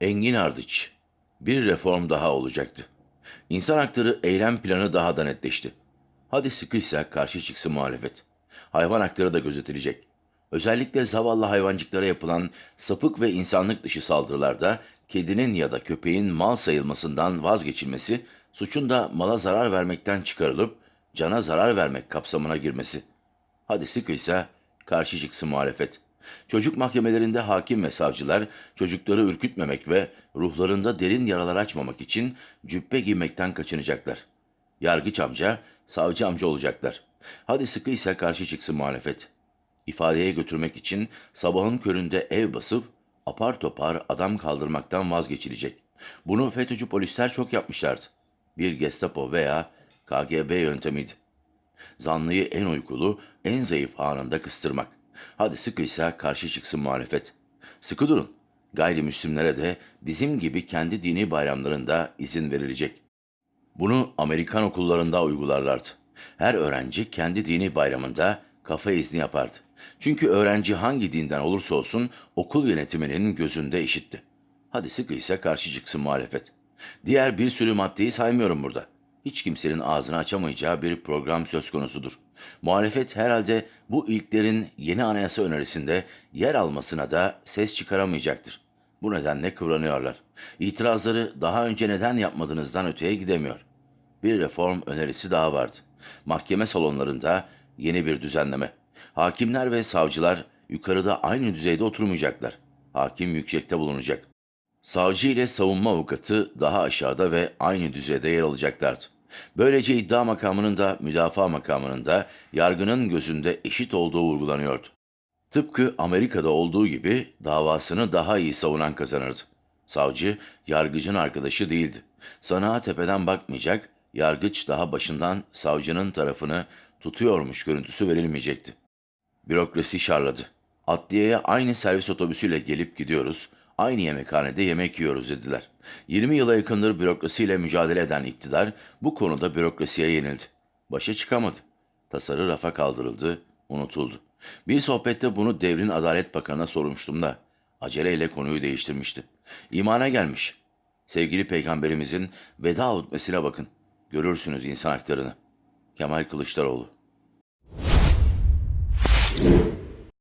Engin Ardıç. Bir reform daha olacaktı. İnsan hakları eylem planı daha da netleşti. Hadi sıkıysa karşı çıksın muhalefet. Hayvan hakları da gözetilecek. Özellikle zavallı hayvancıklara yapılan sapık ve insanlık dışı saldırılarda kedinin ya da köpeğin mal sayılmasından vazgeçilmesi, suçun da mala zarar vermekten çıkarılıp cana zarar vermek kapsamına girmesi. Hadi sıkıysa karşı çıksın muhalefet. Çocuk mahkemelerinde hakim ve savcılar çocukları ürkütmemek ve ruhlarında derin yaralar açmamak için cübbe giymekten kaçınacaklar. Yargıç amca, savcı amca olacaklar. Hadi sıkıysa karşı çıksın muhalefet. İfadeye götürmek için sabahın köründe ev basıp apar topar adam kaldırmaktan vazgeçilecek. Bunu FETÖ'cü polisler çok yapmışlardı. Bir Gestapo veya KGB yöntemiydi. Zanlıyı en uykulu, en zayıf anında kıstırmak. Hadi sıkıysa karşı çıksın muhalefet. Sıkı durun. Gayrimüslimlere de bizim gibi kendi dini bayramlarında izin verilecek. Bunu Amerikan okullarında uygularlardı. Her öğrenci kendi dini bayramında kafa izni yapardı. Çünkü öğrenci hangi dinden olursa olsun okul yönetiminin gözünde eşitti. Hadi sıkıysa karşı çıksın muhalefet. Diğer bir sürü maddeyi saymıyorum burada. Hiç kimsenin ağzını açamayacağı bir program söz konusudur. Muhalefet herhalde bu ilklerin yeni anayasa önerisinde yer almasına da ses çıkaramayacaktır. Bu nedenle kıvranıyorlar. İtirazları daha önce neden yapmadığınızdan öteye gidemiyor. Bir reform önerisi daha vardı. Mahkeme salonlarında yeni bir düzenleme. Hakimler ve savcılar yukarıda aynı düzeyde oturmayacaklar. Hakim yüksekte bulunacak. Savcı ile savunma avukatı daha aşağıda ve aynı düzeyde yer alacaklardı. Böylece iddia makamının da müdafaa makamının da yargının gözünde eşit olduğu vurgulanıyordu. Tıpkı Amerika'da olduğu gibi davasını daha iyi savunan kazanırdı. Savcı, yargıcın arkadaşı değildi. Sanığa tepeden bakmayacak, yargıç daha başından savcının tarafını tutuyormuş görüntüsü verilmeyecekti. Bürokrasi şarladı. Adliyeye aynı servis otobüsüyle gelip gidiyoruz, aynı yemekhanede yemek yiyoruz dediler. 20 yıla yakındır bürokrasiyle mücadele eden iktidar bu konuda bürokrasiye yenildi. Başa çıkamadı. Tasarı rafa kaldırıldı, unutuldu. Bir sohbette bunu devrin Adalet Bakanı'na sormuştum da aceleyle konuyu değiştirmişti. İmana gelmiş. Sevgili peygamberimizin veda hutbesine bakın. Görürsünüz insan haklarını. Kemal Kılıçdaroğlu